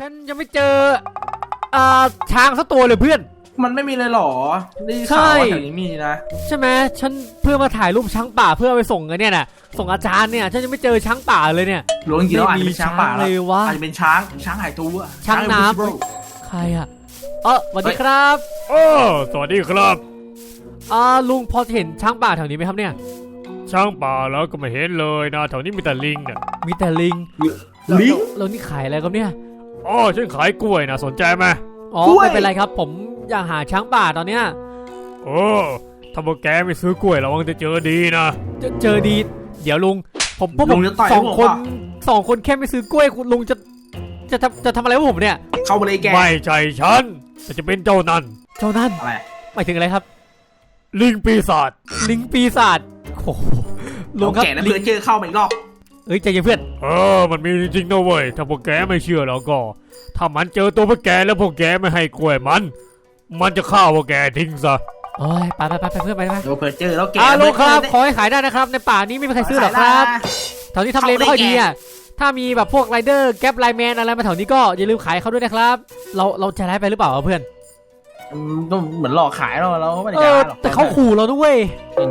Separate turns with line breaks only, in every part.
ฉันยังไม่เจออ่าช้างสักตัวเลยเพื่อน
มันไม่มีเลยเหรอได้
ใช่
ข่าวว่าแถวนี้มีนะ
ใช่ไหมฉันเพื่อมาถ่ายรูปช้างป่าเพื่อเอาไปส่งกันเนี่ยน่ะ ส่งอาจารย์เนี่ย ฉันยังไม่เจอช้างป่าเลยเนี่ย
หรือจริงๆแล้วอาจจะเป็นช้างป่า
ไม่มีช้างเลยวะ
อาจจะเป็นช้าง ช้างหายตัว
ช้างน้ำ
invisible
ใครอะเออสวัสดีครับ
โอ้สวัสดีครับ
อ่าลุงพอจะเห็นช้างป่าแถวนี้ไหมครับเนี่ย
ช้างป่าแล้วก็ไม่เห็นเลยนะแถวนี้มีแต่ลิงเนี่ย
มีแต่ลิง
ลิง
แล้วนี่ขายอะไรครับเนี่ย
อ๋อฉันขายกล้วยนะสนใจไหม
อ๋อก
ล้วย
ไม่เป็นไรครับ ผมอยากหาช้างป่าตอนเนี้ย
โอ้ถ้าพวกแกไม่ซื้อกล้วยระวังจะเจอดีนะ
เจอเจอดี เดี๋ยวลุง ผมพวกผ
ลุ
ม
งจะต่อย
สอง
ผม
คน
เปล่า
สองคนแค่ไม่ซื้อกล้วยคุณลุงจะจะทำจะทำอะไรกับผมเนี่ย
เข้าไปเลยแก
ไม่ใช่ฉันแต่จะเป็นเจ้านั่น
เจ้านั่น
อะไร
หมายถึงอะไรครับ
ลิงปีศาจ
ลิงปีศาจโอ้โหลุงครับ
แกแล้ว
ลิ
เพื่องเจอเข้ามาอีกรอบ
เอ้ยใจเย็นเพื่อน
เออ มันมีจริงๆนะเว้ย ถ้าพวกแกไม่เชื่อแล้วก็ ถ้ามันเจอตัวพวกแกแล้วพวกแกไม่ให้กล้วยมัน มันจะฆ่าพวกแกทิ้งซะ
โอ้ยไปไปไปไปเพื่อนไปไป
เดี๋ยวเผื่อเจอแล้วแก
อ่าลุงครับ
เจอ
ขอให้ขายได้นะครับ ในป่านี้ไม่มีใครซื้อหรอกครับแถวนี้ทำเลไม่ค่อยดีอะถ้ามีแบบพวกไรเดอร์แก๊ปไลแมนอะไรมาแถวนี้ก็อย่าลืมขายเขาด้วยนะครับ เราเราใจร้ายไปหรือเปล่าวะเพื่อน
อืมก็เหมือนหลอกขายเราเราก็ไม่ได้
เอ
จะ
อ
หรอก
แต่เขาขู่เราด้วย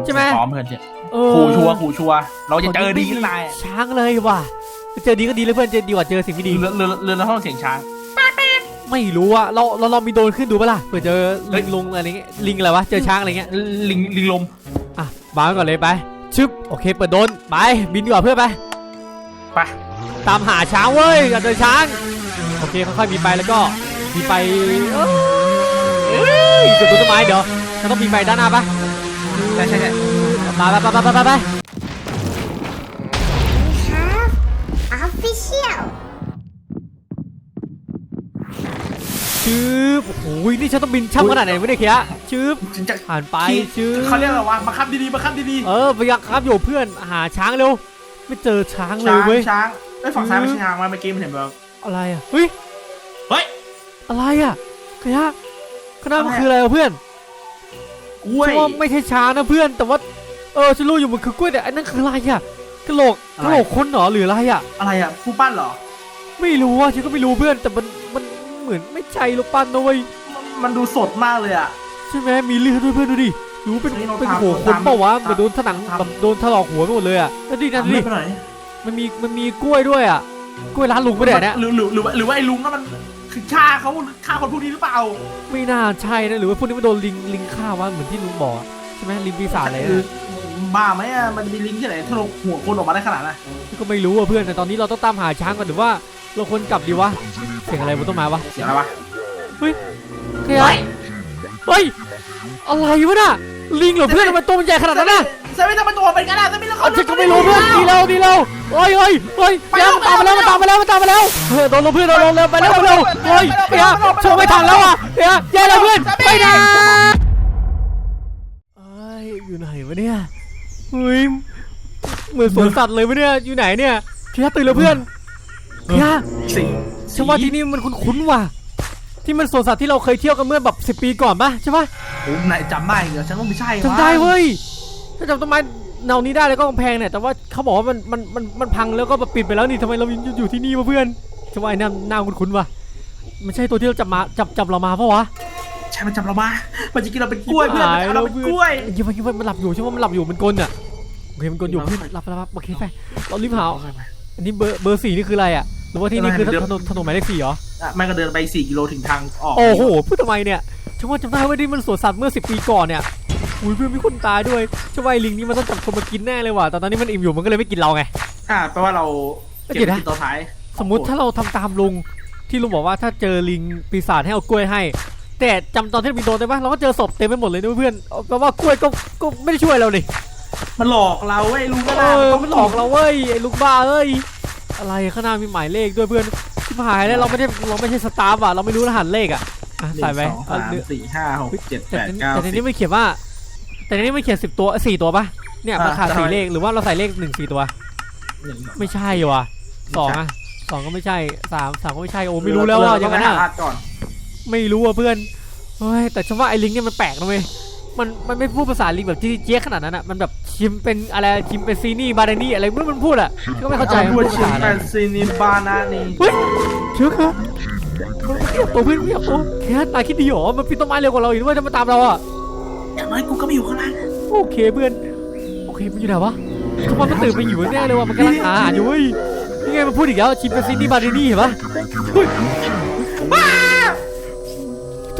ใช่ไหม
พร้อมเพื่อนเจอ
เออ
ขู่ชัวร์ขู่ชัวร์เราจะเจอดีขึ้นนาย
ช้างเลยว่ะ เจอดีก็ดีเลยเพื่อนเจอดีกว่าเจอสิ่งไม่ดี
เรือเรือเรือเราต้องเสียงช้าง
ไม่รู้อะเราเราลองมีโดรนขึ้นดูปะล่ะเผื่อเจอ
เฮ้
ลิ
ย
งลงอะไรเงี้ยลิงอะไรวะเจอช้างอะไรเงี้ย
ลิงลิงลม
อะมาไว้ก่อนเลยไปชึบโอเคเปิดโดรนไปบินดีกว่าเพื่อนไป
ไป
ตามหาช้างเว้ยอยากเจอช้างโอเคค่อยๆบินไปแล้วก็บินไปเอ้ยจุดต้นไม้เดี๋ยวเราต้องบินไปด้านหน้าปะ
ใช่ใช่ใช่
ไปไปไปไปไปไป
We have official.
ชึบโอ้โหนี่ฉันต้องบินช่ำขนาดไหนไม่ได้เคียชึบ
ฉันจะ
ผ่านไปชึบ
เขาเรียกอะไรวะมาคับดีๆมาคับดี
เออพยายามครับอยู่เพื่อนหาช้างเร็ว ไม่เจอช้าง
ๆ
เล
ช้ายง
เว้ย
ช้างไอ้ยฝั่งซ้ายไม่ใช่ช้างมาเมื่อกี้มันเห็นแบบ
อะไรอะเฮ้ย
เฮ้ย
อะไรอะขยข้างหน้ามันคืออะไรอะเพื่อน
กล้วย
ฉันว่าไม่ใช่ช้างนะเพื่อน แต่ว่า เออฉันรู้อยู่มันคือกล้วยแต่อันนั้นคืออะไรอะกระโหลก
อะไร
กระโหลกคนเหรอหรืออะไรอะ
อะไรอะผู้ปั้นเหรอ
ไม่รู้อะฉันก็ไม่รู้เพื่อนแต่มันมันเหมือนไม่ใช่ลูกปั้นนะเว้ย
มันมันดูสดมากเลยอะ
ใช่ไหมมีเลือดด้วยเพื่อนดูดิรู้เป็น
เฮ้ยเรา
เป็น
ตาม
หัวคน
ตาม
เปล่าวะ
ตาม
เหมือนโดนถนัง
ตาม
แบบโดนถลอกหัวไปหมดเลยอะแล้วดินั่น
ทำ
ดิ
ไม่ไปไหน
มันมีมันมีกล้วยด้วยอะกล้วยร้านลุงไม่ได้เนี่ย
หรือหรือหรือว่าหรือว่าไอ้ลุงนั่นมันคือฆ่าเขาฆ่าคนพวกนี้หรือเปล่า
ไม่น่าใช่นะหรือว่าพวกนี้มันโดนลิงลิงฆ่าวะเหมือนที่ลุงบอกอะใช่ไหมลิงปีศาจอะไร
คือ
นะ
บ้าไหมอะมันมีลิงก์ที่ไหนทะลุหัวคนออกมาได้ขนาดนั้น
ก็ไม่รู้อะเพื่อนแต่ตอนนี้เราต้องตามหาช้างก่อนหรือว่าเราควรกลับดีวะเสียงอะไรบนต้นไม้วะ
เสียงอะไรวะ
เฮ้ยเฮ้ยเฮ้ยอะไรวะน่ะลิงเหรอเพื่อนทำไมตัวมันใหญ่ขนาดนั้นน่ะ
เซเว่นทำไมตัวเป็นกันอะเซเว่นแล้วเขา
เอาฉันก็ไม่รู้เพื่อนดีแล้วดีแล้วเฮ้ยเฮ้ยเฮ้ยเดี๋ยวมันตามมาแล้วมันตามมาแล้วมันตามมาแล้วเฮ้ยโดนลงเพื่อนโดนลงเร็วไปแล้วไปเร็วเฮ้ยเฮียโชว์ไม่ทันแล้วอะเฮียแย่แล้วเพื่อนไปนะเอ้ยอยู่ไหนวะเนี่ย เฮ้ยเหมือนสวนสัตว์เลยวะเนี่ยอยู่ไหนเนี่ยเฮียตื่นแล้วเพื่อนเฮีย
สี
ฉันว่าที่นี่มันคุ้นๆว่ะ ที่มันสวนสัตว์ที่เราเคยเที่ยวกันเมื่อแบบสิปีก่อนปะใช่ปะ
โอ้นายจำได้เหรอฉันต้องไม่ใช่วะ
จำได้เว้ยถ้าจำต้นไม้แนวนี้ได้แล้วก็กำแพงเนี่ยแต่ว่าเขาบอกว่ามันมันมันมันพังแล้วก็แบบปิดไปแล้วนี่ทำไมเรายังอยู่ที่นี่วะเพื่อนฉันว่าไอ้นั่นน่าคุ้นๆว่ะมันใช่ตัวที่เราจับมาจับจับเรามาปะวะ
ใช่มันจำเรามามันจะกินเราเป็นกล้วยเพื่อนมันจะเอาเราเป็นกล้วย
ยิงไปยิงไปมันหลับอยู่ใช่ไหมมันหลับอยู่มันกลนอะโอเคมันกลนอยู่เพื่อนหลับหลับหลับโอเคไปเรารีบหาอันนี้เบอร์เบอร์สี่นี่คืออะไรอะหรือว่าที่นี่คือถนนถนนหมายเลขสี่เหรอ
อะแม่ก็เดินไป4กิโลถึงทางออก
โอ้โหพูดทำไมเนี่ยฉันว่าจำได้ว่านี่มันสวนสัตว์เมื่อ10ปีก่อนเนี่ยอุ้ยเพื่อนมีคนตายด้วยฉันว่าไอ้ลิงนี่มันต้องจับคนมากินแน่เลยว่ะแต่ตอนนี้มันอิ่มอยู่มันก็เลยไม่กินเราไง
อะแปลว่าเรา
เอ้ย
เก็บ
เดี๋ยวนะ
ติดตัวท้าย
สมมุติถ้าเราทำตามลุงที่ลุงบอกว่าถ้าเจอลิงปีศาจให้เอากล้วยให้ แต่จำตอนที่เราบินโดรนได้ปะเราก็เจอศพเต็มไปหมดเลยนะเพื่อนเอาแปลว่ากล้วยก็ก็ไม่ได้ช่วยเราดิ
มันหลอกเราเว้ยลุงก็
เอ
ได้
อมันหลอกเราเว้ยไอ้ลูกบ้าเอ้ยอะไรข้างหน้ามีหมายเลขด้วยเพื่อนที่หายแล้วเราไม่ได้เราไม่ใช่สตาฟอะเราไม่รู้รหัสเลขอะอะ
หนึ่
ใส่
ง
ไป
สอง
เอา
สาม
เนื้อ
สี่ห้าหกเจ็ด
แต่
แปด
ใน
เก้า
แต่ใน
สิ
นี้
บ
ไม่เขียนว่า แต่ในนี้ไม่เขียนสิบตัวสี่ตัวปะเนี่ย
อ่า
มันขาด
จะ
สี่
ทำไม
เลขหรือว่าเราใส่เลขหนึ่งสี่ตัว
หนึ่ง
ไม่ใช่ว่ะสองอะสองก็ไม่ใช่สามสามก็ไม่ใช่โอ้ไม่รู้แล้วว่าอย่างนั้น
เร
อะ
ต้ ไปหรหัสก่อน
ไม่รู้อะเพื่อนเฮ้ยแต่ฉันว่าไอ้ลิงเนี่ยมันแปลกนะเว้ยมันมันไม่พูดภาษาลิงแบบที่เจี๊ยขนาดนั้นอะมันแบบชิมเป็นอะไรชิมเป็นซีนี่บาร์นี่อะไรไม่มันพูดอะก็ไม่เข้าใจ
พู
พู
ด
ด
ชิ
ภามษาอะ
แป
ไร
นซีนิบานานี
เฮ้ยเชื่อครับตัวเพื่อนเพื่อนตัวแค่ตายคิดดีหรอมันปีนต้นไม้เร็วกว่าเราอีกด้วยจะมาตามเราอะ
อย่างน้อยกูก็ไม่อยู่ข้างล่าง
โอเคเพื่อน โอเคมันอยู่ไหนวะทุกวันมันตื่นมาอยู่แน่เลยว่ะมันกำลังหาอาหารอยู่เว้ยนี่ไงมันพูดอีกแล้วชิมเป็นซีนี่บาร์นี่เห็นปะเฮ้ยบ้าตะโ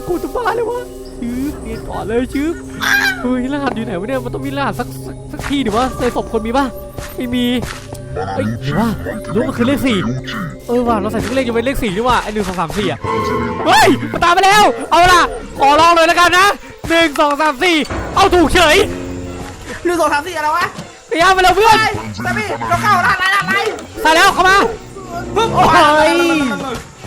กนจะบ้าเลยวะชืบเนียนก่อนเลยชืบเฮ้ยรหัสอยู่ไหนวะเนี่ยมันต้องมีรหัสสักสักสักที่ดิวะในศพคนมีปะไม่มีเอ้ยหรือว่าหรือว่ามันคือเลขสี่เออว่ะเราใส่ทุกเลขยังเป็นเลขสี่นี่ว่ะไอหนึ่งสองสามสี่อะเฮ้ยมันตามมาแล้ว เอาล่ะ ขอลองเลยแล้วกันนะหนึ่งสองสามสี่เอาถูกเฉย
หนึ่งสองสามสี่อะไรวะ
พยายามไปแล้วเพื่อน
ไปแต่พี่เราเข้าร้านอะไรร้านอะไร
ใส่แล้วเข้ามา
ปึ๊บ
โอ้ยโอ้ย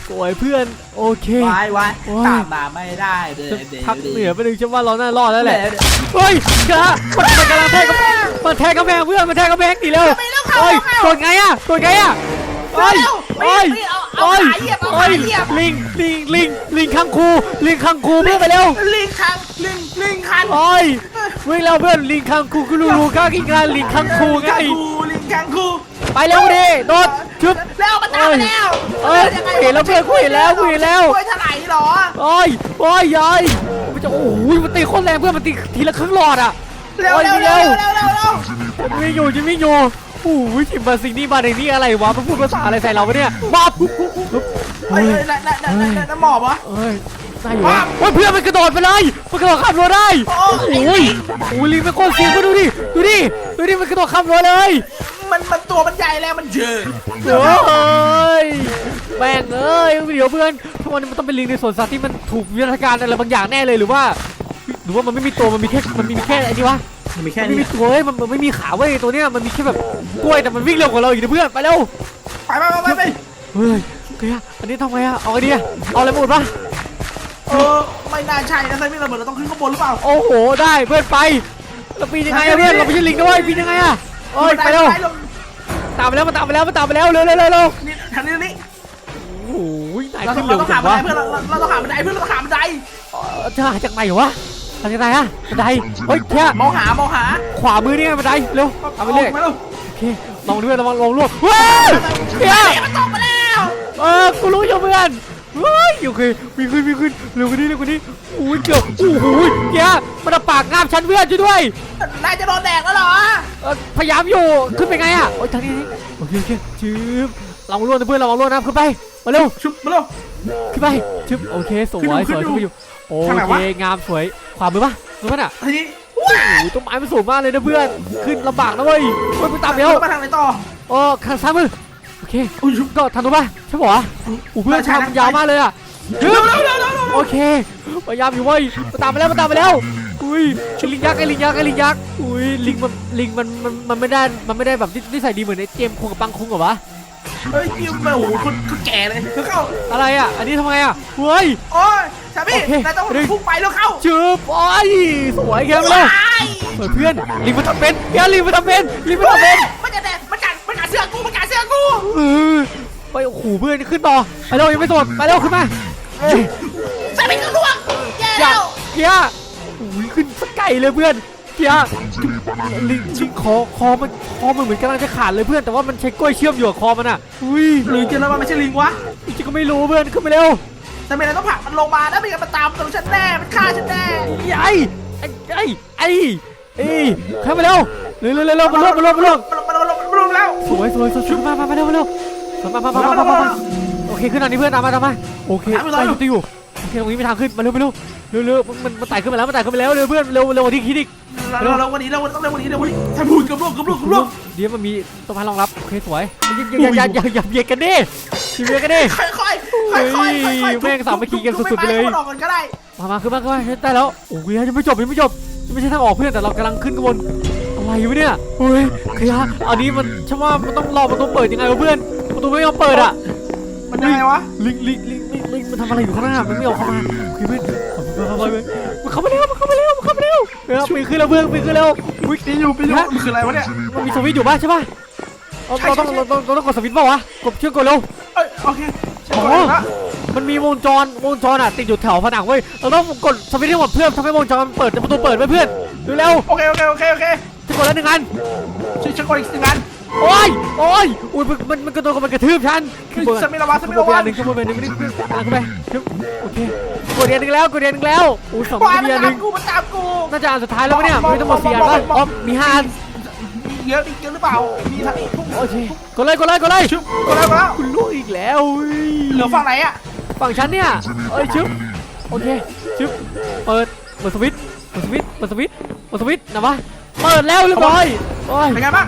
เพื่อนโอเค
วายวาย
โอ้ย
ตามมาไม่ได้เด้อเด้อ
พักเหนือไปหนึ่งฉันว่าเราน่ารอดแล้วแหละ
เด้อ
เฮ้ยกระมันมันกำลังแทงกับมันแทงกำแพงเพื่อนมันแทงกำแพงหนีเร็วเฮ้ยกดไงอะกดไงอะเฮ้ยเฮ้ย
เอาเอา
เฮ้ย
ขาเหยียบเอา
เฮ้
ขายเหยียบ
ลิงลิงลิงลิงคังคูลิงคังคูเพื่อนไปเร็ว
ลิงคันลิงลิงคัน
เฮ้ยวิ่งแล้วเพื่อนลิงคังคูกูรู้รู้ข้ากินงานลิงคังคูไง
ลิงคังคู
ไปเร็วดิโดด ชึบ
แล้วมันตามมาแล้ว
เอ้ยเห็นแล้วเพื่อนกูเห็นแล้วกูเห็นแล้ว
เฮ้ยถลายเหรอ
โอ้ยโอ้ยยายมันจะโอ้โหมันตีโคตรแรงเพื่อนมันตีทีละครึ่งหลอดอะ
เร็ว
โอ้ย
เร็ว
เร็
เร็
ว
วเร็วเร็วเร็ว
จะไม่อยู่จะไม่อยู่โอ้ยชิมบาซิงนี่มาในนี่อะไรวะมันพูดภาษาอะไรใส่เราปะเนี่ยบ้าปุ๊บปุ๊บปุ๊บปุ๊บ
เฮ้ยนั่นนั่นนั่นนั่นนั่นหมอบวะ
เอ้ย ได้อยู่วะโอ้ยเพื่อนมันกระโดดไปเลยมันกระโดดข้ามรั้วได้
โอ้ย
โอ้ยโอ้ยลิงเป็นโคตรเสียงมาดูดิดูดิดูดิมันกระโดดข้ามรั้วเลย
มันมันตัวมันใหญ่แล้วมันเยอะ
โอ้ยแม่งเอ้ยเดี๋ยวเพื่อนทุกวันนี้มันต้องเป็นลิงในสวนสัตว์ที่มันถูกวิวัฒนาการอะไรบางอย่างแน่เลยหรือว่า หรือว่ามันไม่มีตัวมันมีแค่มันมีแค่ไอ้นี่วะ
มันมีแค่
มันไม่
นี้
มีตัวเว้ยมันมันไม่มีขาเว้ยตัวเนี้ยมันมีแค่แบบกล้วยแต่มันวิ่งเร็วกว่าเราอีกนะเพื่อนไปเร็ว
ไปไปไปไป
เฮ้ยโอเคอะอันนี้ทำไงอะเอาไอเดียเอาอะไรมาหมดปะ
เออไม่น่าใช่นะไซมิระเบิดเราต้องขึ้นข้างบนหรือเปล่า
โอ้โห ได้เพื่อนไปเราปีนยังไงอะเพื่อนเราไม่ใช่ลิงด้วยปีนยังไงอะโอ้ยไปเร็วตามไปแล้วมันตามไปแล้วมันตามไปแล้วเร็วเร็วเร็วเร็ว
นี่ทางนี้นี่
โอ้ยนาย
เรา
ขึ้
ต้อนง
เร็
เรา
ว
ต้อง
จั
หางบัน
วะ
ไดเพื่อนเราเราต้องหาบันไดเพื่อนเราต้องหาบันได
เอ่อจะหาจากไหนวะหาจากไหนอะบันไดเฮ้ยแค่
มองหามองหา
ขวามือนี่ไงบันไดเร็วเอาไปเรื่อย
มาเร็ว
โอเคลองด้วยระวังลองลวกเฮ้ยเฮีย
มันตกมาแล้ว
เออกูรู้อยู่เพื่อน เฮ้ยโอเคมีขึ้นมีขึ้นเร็วกว่านี้เร็วกว่านี้อุ้ยเกี่ยวโอ้โหเกียร์มันเอาปากงามฉันเพื่อนช่วยด้วย
นายจะโดนแดกแล้วเหรอ
เออพยายามอยู่ขึ้นไปไงอะโอ้ยทางนี้นี่โอเคโอเคชืบเราล่วงนะเพื่อนเราล่วงนะขึ้นไปมาเร็ว
ชุบมาเร็ว
ขึ้นไปชึบโอเคสวย
ขึ้
ส
น
วย
อยู่
ขึ้นไปอยู่โอ
ทางไหน
เควะงามสวยขวามือปะมือปะน่ะ
ทีนี้
โอ้โหต้นไม้มันสูงมากเลยนะเพื่อนขึ้นลำบากนะเว้ยเฮ้ยไปตามเดี๋ยว
มาทางไหนต่อ
โอ้ข้างซ้ายมือโอ เค
อุ้ยชุบ
ก็ทางนู้นปะใช่ปะวะอู้เพื่อน
ใช่
ทาง
ใช่
มันยาวมากเลยอะ
เร็วเร็วเร็วเร็วเร็ว
โอเคพยายามอยู่เว้ยมาตามไปแล้วมาตามไปแล้ว อุ้ยไอ้ลิงยักษ์ไอ้ลิงยักษ์ไอ้ลิงยักษ์อุ้ยลิงมันลิงมันมันมันไม่ได้มันไม่ได้แบบนิสัยดีเหมือนในเกมคงกับปังคงเหรอวะ
เฮ้ยยิ้มไปโอ้โหคนคนแก่เลยเร็วเข้า
อะไรอะอันนี้ทำไงอะเฮ้ย
โอ้ยชาบี้
โอเค
นายต้องพุ่งไปแล้วเข้า
จืบโอ้ยสวยแค่ไหน
ว้าย
เฮ้ยเพื่อนลิงมันทำเป็นเพื่อนลิงมันทำเป็นลิงมันทำเป็น
มันจะแดกมันกัดมันกัดเสื้อกูมันกัด เสื้อกู
เออไปโอ้โหเพื่อนขึ้นต่อไปเร็วยังไม่สดไปเร็วขึ้นมาเอ้ย
ชาบี้ก็ล่วงแย่
อย่า
แล้ว
เกียร์โอ้ยขึ้นสักไก่เลยเพื่อนเกียร์ลิงชิงคอคอมันคอมันเหมือนกำลังจะขาดเลยเพื่อนแต่ว่ามันใช้กล้วยเชื่อมอยู่กับคอมันอะอุ้ย
หรือจะแล้วว่าไม่ใช่ลิงวะ
จริงๆก็ไม่รู้เพื่อนขึ้นไปเร็ว
แต่ไม่ได้ต้องผลักมันลงมาแล้วไม่งั้นมันตามตัวฉันแน่ มันฆ่าฉันแน่
ไอ้ไอ้ไอ้ไอ้ไอ้ขึ้นไปเร็วเร็วเร็วเร็วเร็วมาลงมาลงมาลง
มันลง
สวยสวยสวยชุดมามามาเร็วมาเร็วมามามามามามามาโอเคขึ้นทางนี้เพื่อนตามมาตามมาโอเคไปอยู่ที่อยู่โอเคตรงนี้มีทางขึ้นมาเร็วมาเร็วเร็วเร็วมันมันไต่ขึ้นมาแล้วมันไต่ขึ้นไปแล้วเร็วเพื่อนเร็วเร็วกว่าที่คิดอีก
เราเราวันนี้เราต้องเร็ววันนี้เร็ววันนี้ถ้าพูดกับลูกกับลูกกับลูก
เดี๋ยวมันมีต้นไม้รองรับโอเคสวยอย่าอย่าอย่าอย่าเบียดกันดิอย่าเบียดกันดิ
ค่อยค่อยค่อยค่อยค่อยค่อย
แม่งสามัคคีกันสุดๆไปเลย
ออกกันก็ได้
มามาขึ้นมาขึ้นมาได้แล้วโอ้ยยังไม่จบยังไม่จบยังไม่ใช่ทางออกเพื่อนแต่เรากำลังขึ้นกระบวน อะไรอยู่เนี่ยเฮ้ยขยะอันนี้มันฉันว่ามันต้องรอประตูเปิดยังไงวะเพื่อนประตูไม่ยอมเปิดอะ
มันยังไงวะ
ลิงลิงลิงลิงลิงมันทำอะไรอยู่ข้างหน้ามันไม่ยอมเข้ามาโอเคเพื่อนเอาไปไปไปมันเข้ามาเร็วมันเข้ามาเร็วมันเข้ามาเร็วเออปีนขึ้นแล้วเพื่อนปีนขึ้นแล้ววิ่ง
ปีอยู่ปีอยู่มันคืออะไรวะเนี่ย
มันมีสวิตช์อยู่ป่ะใช่ป่ะเราเราต้องเราต้องเราต้องกดสวิตช์ป่าวะกดเชื่อมกดเร็ว
เอ้ยโอเค
อ๋อมันมีวงจรวงจรอะติดอยู่แถวผนังเว้ยเราต้องกดสวิตช์ให้หมดเพื่อนทำให้วงจรมันเปิดประตูเปิดไว้เพื่อนเร็ว
โอเคโอเคโอเคโอเค
ๆจะ กดแล้วหนึ่งอัน
ช่วยฉันกดอีกสิงอัน
โอ้ยโอ้ยอุ้ยมันมันมันกระโดดมันกระทืบฉัน
คือฉันไม่ระวังฉันไม่
ก
ระ
ดไป
วั
อั
ง
นหนึ่งกดไปอันหนึ่งไม่ได้กดอะไรเข้าไปชึบโอเคกดอันหนึ่งแล้วกดอันหนึ่งแล้วอุ้ยสอง
ว้า
อัน
มัน
มีอันห
ตา
นึ่
ม
ง
กูมันตามกู
น่าจะอันสุดท้ายแล้วปะเนี่ยมีทั้งหมดสี่อันป่ะอ๋อมีห้าอัน
มีเยอะอีกเยอะหรือเปล่า มีทั้งอีกทุก
โอเคกดเลยกดเลยกดเลย
ชุบก็แล้วแล้ว
คุณลูกอีกแล้วเฮ้ย
เหลือฝั่งไหนอะ
ฝั่งฉันเนี่ยเอ้ยชึบโอเคชึบเปิดเปิดสวิตช์เปิดสวิตช์เปิดสวิตช์เปิดสวิตช์นะวะ เปิดแล้วเรียบร้อยโอ้ย
เป็นไงบ้าง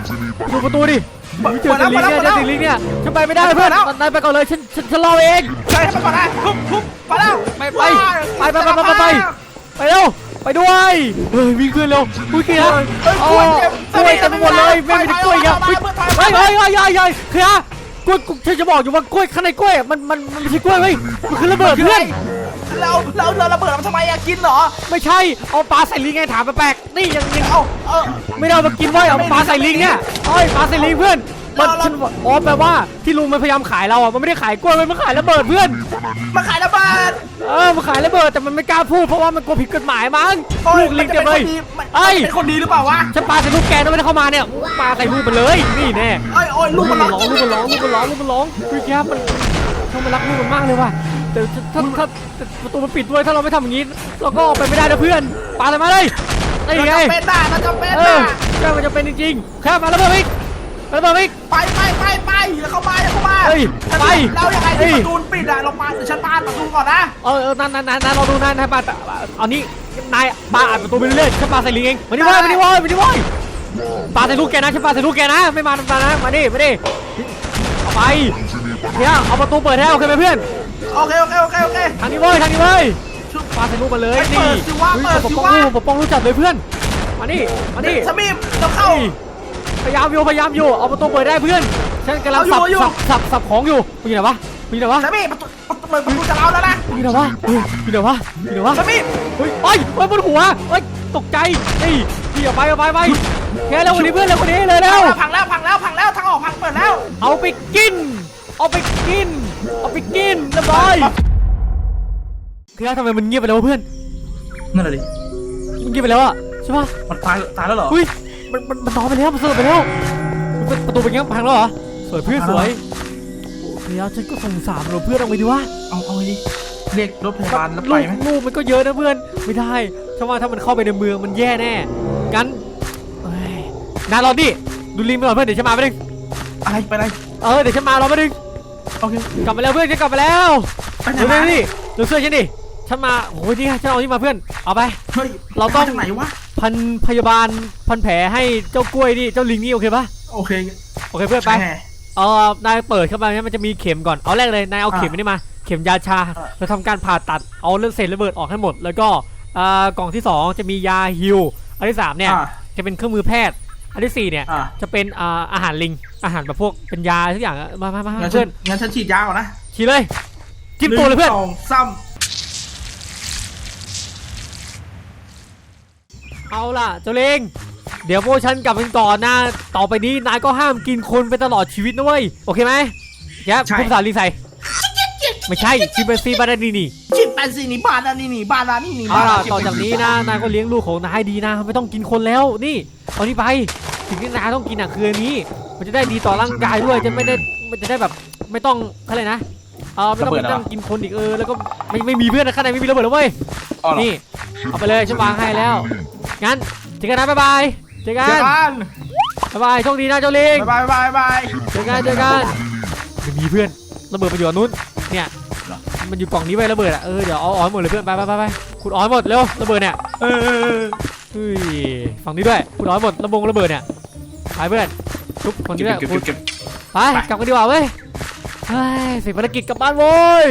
ดูประตูดิ
เปิด
เจอ
แล้
ติ
ว
ลิง
เปิดแล้ว
เนี่ยเจอติลิงเนี่ยฉันไปไม่ได้
เปิด
เพื่อน
แล้ว
นายไปก่อนเลยฉันฉันฉันรอเอง
ใช่ให้มันก่อนนะทุบทุบมาแล้ว
ไปไปไปไปไปไปไป ไปเร็วไปด้วยเฮ้ยวิ่งขึ้นเร็วอุ้ยเคียร์
เฮ้ย
โอ้
กล้วยเต็ม
กล้วยเต็มไปหมดเลยไม่มีแต่กล้วยอีกอะ
ไป
เฮ้ย
ไปไป
เฮ้ยเฮ้ยเฮ้ยเฮ้ยเคียร์กล้วยกูฉันจะบอกอยู่ว่ากล้วยข้างในกล้วยอะมันมันมันไม่ใช่กล้วยเว้ยมันคือระเบิด
คือ
เพื่
อะ
อน
ไรเราเราเราระเบิดมันทำไมอะกินเหรอ
ไม่ใช่ เอาปลาใส่ลิงไงถามแปลกๆนี่ยังยัง
เอาเออ
ไม่ได้เอามากินเว้ยเอาปลาใส่ลิงเนี่ยเอ้ยปลาใส่ลิงเพื่อนมัน
เราเรา
ฉันบอกอ๋อแปลว่าที่ลุงมันพยายามขายเราอะมันไม่ได้ขายกล้วยมันขายระเบิดเพื่อน
มาขายระเบิด
เออมันขายระเบิดแต่มันไม่กล้าพูดเพราะว่ามันกลัวผิดกฎหมายมั้ง
โอ้
ลูกลิงเต็มเลย
มัน
เอ้ย
เป็นคนดีหรือเปล่าวะ
ฉันปาใส่ลูกแกต้องไม่ได้เข้ามาเนี่ยปาใส่ลูกมันเลยนี่แน่
เอ้ยโอ้ยลูกมันร้อง
ลูกมันร้องลูกมันร้องลูกมันร้องพี่แคบมันช่างมันรักลูกมันมากเลยว่ะ แต่ถ้าถ้าประตูมันปิดด้วยถ้าเราไม่ทำอย่างนี้ เราก็ออกไปไม่ได้นะเพื่อนปาอะไรมาเลยนี่
เรา
ไง
จำเป็นนะเราจำเป็น
เอ
นะ
อแค่มันจะเป็นจริงๆแค่มาแล้วเบิดอีกมาแล้วเบิดอีก
ไปไปไปไปแล้วเข้ามาแล้วเข้ามา
เฮ้ยไป
เรายังไง
เฮ้
ที่
ย
ประตูปิดอะลงมาเดี๋ยวฉันปาประตูก่อนนะ
เออเออนั่นนั่นนั่นนั่นเราดูนั่นนายปาเอานี้นายปาอัดประตูไปเรื่อยๆฉันปาใส่ลิงเองมาดิเว้ยมาดิเว้ยมาดิเว้ยปาใส่ลูกแกนะฉันปาใส่ลูกแกนะไม่มามานะมาดิมาดิเอาไปเนี่ยเอาประตูเปิดให้โอเคไหมเพื่อน
โอเคโอเคโอเคโอเค
ทางนี้เว้ยทางนี้เว้ยชุบปาใส่ลูกมาเลย
ไปเปิ
นี่
ดสิวะ
ฮ้ย
เปิด
ปก
สิ
ป้อง
วะ
ลูกปกป้องลูกจัดเลยเพื่อน มานี่มานี่
สมีมเราเข้า
นี่พยายามอยู่พยายามอยู่ เอาประตูเปิดได้เพื่อน ฉันกำลังสับ
เอาอยู่
สับสับสับของอยู่มึงอยู่ไหนวะมึงอยู่ไหนวะ
สมีมประตูประตูประตูจะเอาแล้วนะ
มึงอยู่ไหนวะเฮ้ยมึงอยู่ไหนวะมึงอยู่ไหนวะ
สมีม
เฮ้ยเฮ้ยเฮ้ยบนหัวเฮ้ย ตกใจนี่พี่เอาไปเอาไปไปแค่เร็วกว่านี้เพื่อนเร็วกว่านี้เลยเร็ว
พังแล้วพังแล้วพังแล้วทางออกพังเปิดแล้ว
เอาไปกิน เอาไปกิน เอาไปกินเรียบร้อยคือทำไมมันเงียบไปแล้ววะเพื่อน
นั่นแหละดิ
มันเงียบไปแล้วอะใช่ปะ
มันตายตายแล้วเหรอ
เฮ้ย มันมันมันนอนไปแล้วมันสลบไปแล้วมันประตูเป็นยังพังแล้วเหรอ สวยเพื่อนสวยโอเคแล้วฉันก็สงสารเราเพื่อนเอาไปดีวะ
เอาเอาไงดิ เรียกรถพยาบาลแล้ว
ลู
ไป
ก
ไหม
ลูกมันก็เยอะนะเพื่อน ไม่ได้ถ้าว่าถ้ามันเข้าไปในเมืองมันแย่แน่ งั้นเอ้ยนายรอดิ ดูลิงไปก่อนเพื่อนเดี๋ยวฉันมาไปดึง
อะไรไปอะไร
เออเดี๋ยวฉันมารอไปดึง
โอเค
กลับมาแล้วเพื่อนฉันกลับมาแล้ว
ไปไหน
เดี๋ยว
มา
นี่เดี๋ยวช่วยฉันดิฉันมาโอ้ยนี่ไงฉันเอานี่มาเพื่อนเอาไป
เฮ้ย
เราต้อง
จากไหนวะ
พันพยาบาลพันแผลให้เจ้ากล้วยนี่เจ้าลิงนี่โอเคปะ
โอเค
โอเคเพื่อนไป
แหม
เออนายเปิดเข้าไปเนี่ยมันจะมีเข็มก่อน เอาแรกเลย นายเอา
อะ
เข็มอันนี้มา เข็มยาชา
อะ
เราทำการผ่าตัด เอาเรื่องเศษระเบิดออกให้หมด แล้วก็อ่ากล่องที่สองจะมียาฮิว อันที่สามเนี่ย
อะ
จะเป็นเครื่องมือแพทย์อั นที่สี่เนี่ย
อะ
จะเป็นอ่าอาหารลิงอาหารแบบพวกเป็นยาทุกอย่างอะมามามา
งั้นฉั
เพื่อนน
งั้นฉันฉีดยาก่อนนะ
ฉีดเลยจิ้มตัวเลยเพื่อน
หงสองซ้
เอาล่ะเจ้าลิงเดี๋ยวพวกฉันกลับกันก่อนนะต่อไปนี้นายก็ห้ามกินคนไปตลอดชีวิตนะเว้ยโอเคไหมแย่พูดภาษาลิงใส่ไม่ใช่ชิมเปนซีบานานีนี่ำ
ฉีดแปนซีนี่บ้านนะนี่นี่บ้านนะนี่นี่
เอา
บ้าน
ล่ะต่อจากนี้นะนายก็เลี้ยงลูกของนายดีนะไม่ต้องกินคนแล้วนี่เอานี่ไปสิ่งที่นายต้องกินอะคืออันนี้ มันจะได้ดีต่อร่างกายด้วยจะไม่ได้มันจะได้แบบไม่ต้องอะไรนะเออไม่ต้องไม่ต้องกินคนอีกเออแล้วก็ไม่ไม่มีเพื่อนนะข้างในไม่มีระเบิดแล้วเว้ย
อ๋อเหรอ
นี่เอาไปเลยฉันวางให้แล้วงั้นเจอกันนะบ๊ายบายเจอกั
เจอนกัน
บ๊ายบายโชคดีนะเจ้าลิง
บายบายบาย
เจอกันเจอกันไม่มีเพื่อนระเบิดมันอยู่อันนู้นเนี่ย
เหรอ
มันอยู่กล่องนี้ไว้ระเบิดอะเออเดี๋ยวเอาออยหมดเลยเพื่อนไปไปไปไปขุดออยหมดเร็วระเบิดเนี่ย
เออเออเออ
เฮ้ยฝั่งนี้ด้วยขุดออยหมดระบงระเบิดเนี่ยไปเพื่อนทุบฝั่งนี้
เก็
ด้
บ
วย
เก็บ
ขุ
เก็
ด
บเก็บ
ไปกลับกันดีกว่าเว้ยเฮ้ยเสร็จภารกิจกลับบ้านโว้ย